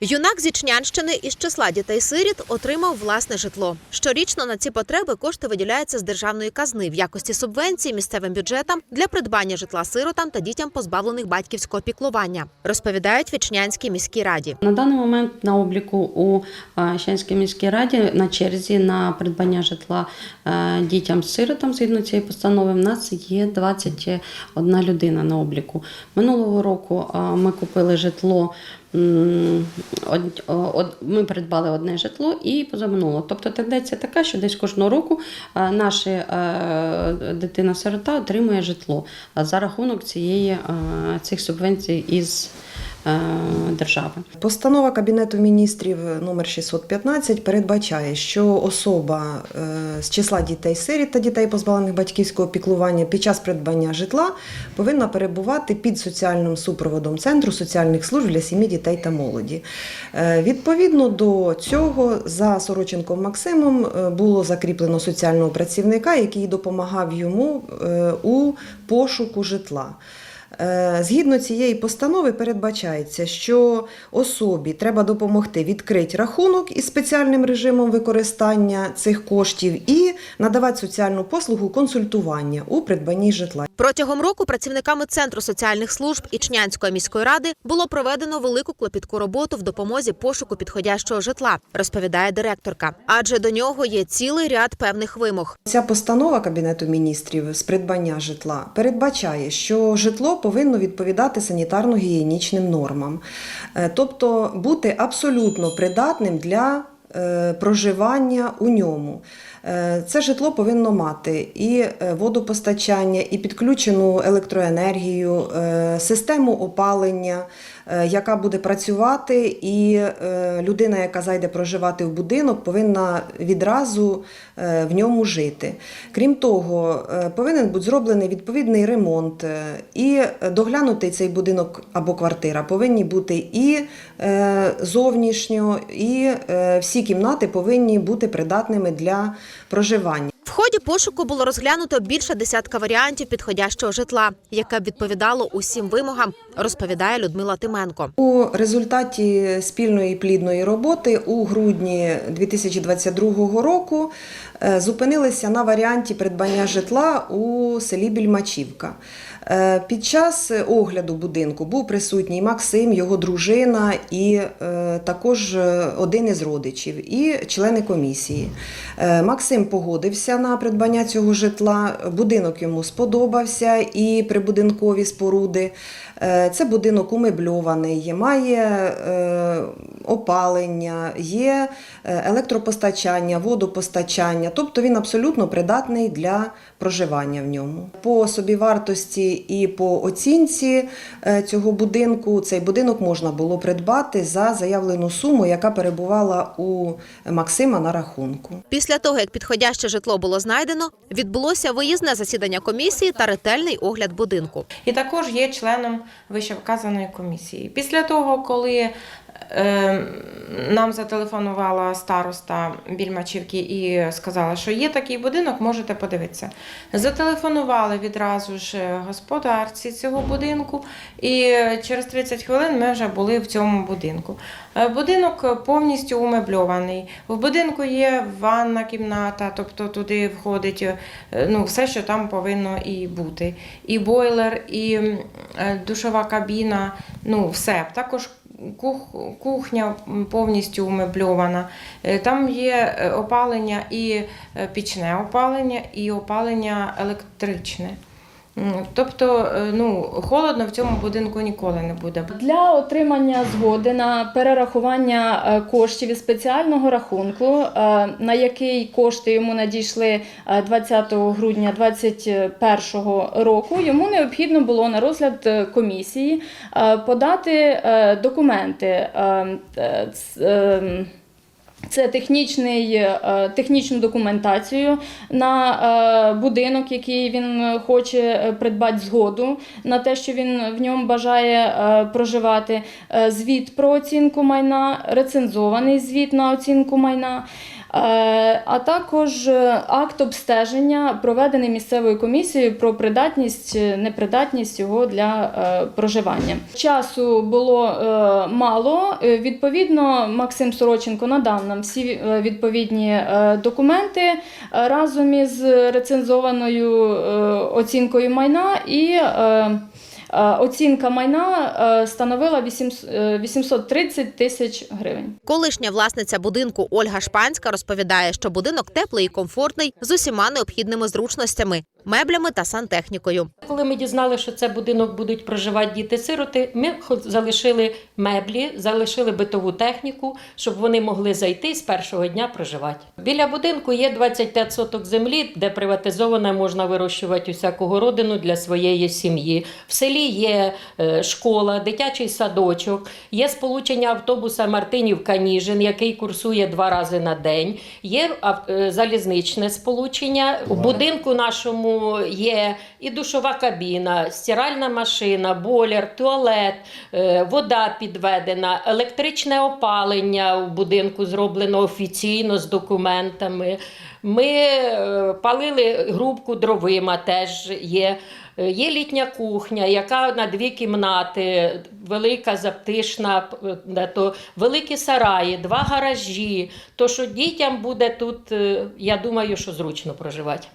Юнак зі Чнянщини із числа дітей-сиріт отримав власне житло. Щорічно на ці потреби кошти виділяються з державної казни в якості субвенції місцевим бюджетам для придбання житла сиротам та дітям, позбавлених батьківського піклування, розповідають в Ічнянській міській раді. На даний момент на обліку у е, міській раді на черзі на придбання житла е, дітям-сиротам згідно цієї постанови в нас є 21 людина на обліку. Минулого року е, ми купили житло. Ми придбали одне житло і позаминуло. Тобто тенденція така, що десь кожного року е, наша е, дитина-сирота отримує житло за рахунок цієї, е, цих субвенцій із держави. Постанова Кабінету міністрів номер 615 передбачає, що особа е, з числа дітей-сиріт та дітей, позбавлених батьківського піклування під час придбання житла повинна перебувати під соціальним супроводом Центру соціальних служб для сім'ї, дітей та молоді. Е, Відповідно до цього, за Сороченком Максимом е, було закріплено соціального працівника, який допомагав йому е, у пошуку житла. Е, Згідно цієї постанови передбачається, що особі треба допомогти відкрити рахунок із спеціальним режимом використання цих коштів і надавати соціальну послугу консультування у придбанні житла. Протягом року працівниками центру соціальних служб Ічнянської міської ради було проведено велику клопітку роботу в допомозі пошуку підходящого житла, розповідає директорка. Адже до нього є цілий ряд певних вимог. Ця постанова Кабінету міністрів з придбання житла передбачає, що житло повинно відповідати санітарно-гігієнічним нормам, Е, тобто бути абсолютно придатним для е, проживання у ньому. Е, Це житло повинно мати і водопостачання, і підключену електроенергію, систему опалення, яка буде працювати, і е, людина, яка зайде проживати в будинок, повинна відразу е, в ньому жити. Крім того, е, повинен бути зроблений відповідний ремонт, е, і доглянутий цей будинок або квартира повинні бути і е, зовнішньо, і е, всі кімнати повинні бути придатними для проживання. В ході пошуку було розглянуто більше десятка варіантів підходящого житла, яке б відповідало усім вимогам, розповідає Людмила Тименко. У результаті спільної плідної роботи у грудні 2022 року е, зупинилися на варіанті придбання житла у селі Більмачівка. Е, Під час огляду будинку був присутній Максим, його дружина і е, також один із родичів, і члени комісії. Максим погодився на придбання цього житла. Будинок йому сподобався і прибудинкові споруди. Е, Це будинок умебльований, має е, опалення, є е, електропостачання, водопостачання, тобто він абсолютно придатний для проживання в ньому. По собівартості і по оцінці цього будинку цей будинок можна було придбати за заявлену суму, яка перебувала у Максима на рахунку. Після того, як підходяще житло було знайдено, відбулося виїзне засідання комісії та ретельний огляд будинку. і також є членом вищевказаної комісії. Після того, коли нам зателефонувала староста Більмачівки і сказала, що є такий будинок, можете подивитися. Зателефонували відразу ж господарці цього будинку, і через 30 хвилин ми вже були в цьому будинку. Е, Будинок повністю умебльований. В будинку є ванна кімната, тобто туди входить е, ну, все, що там повинно і бути. І бойлер, і е, душова кабіна, ну все. Також кухня повністю умебльована. Е, Там є е, опалення і е, пічне опалення, і опалення електричне. Тобто, е, ну, холодно в цьому будинку ніколи не буде. Для отримання згоди на перерахування е, коштів із спеціального рахунку, е, на який кошти йому надійшли е, 20 грудня 2021 року, йому необхідно було на розгляд комісії подати документи. Це технічний, е, технічну документацію на е, будинок, який він хоче е, придбати згоду на те, що він в ньому бажає проживати. Звіт про оцінку майна, рецензований звіт на оцінку майна. Е, А також е, акт обстеження, проведений місцевою комісією про придатність, е, непридатність його для проживання. Часу було мало. Відповідно, Максим Сороченко надав нам всі відповідні документи разом із рецензованою оцінкою майна і. Е, Оцінка майна е, становила 800 е, 830 тисяч гривень. Колишня власниця будинку Ольга Шпанська розповідає, що будинок теплий і комфортний з усіма необхідними зручностями, меблями та сантехнікою. Коли ми дізналися, що це будинок будуть проживати діти-сироти, ми залишили меблі, залишили битову техніку, щоб вони могли зайти і з першого дня проживати. Біля будинку є 25 соток землі, де приватизовано можна вирощувати усяку родину для своєї сім'ї. В селі є е, школа, дитячий садочок, є сполучення автобуса Мартинів-Каніжин, який курсує два рази на день. Є е, залізничне сполучення. У будинку нашому є і душова кабіна, стиральна машина, бойлер, туалет, е, вода підведена, електричне опалення у будинку зроблено офіційно з документами. Ми е, палили грубку дровима, теж є. Е, Є літня кухня, яка на дві кімнати, велика заптишна, то великі сараї, два гаражі. То що дітям буде тут, я думаю, що зручно проживати.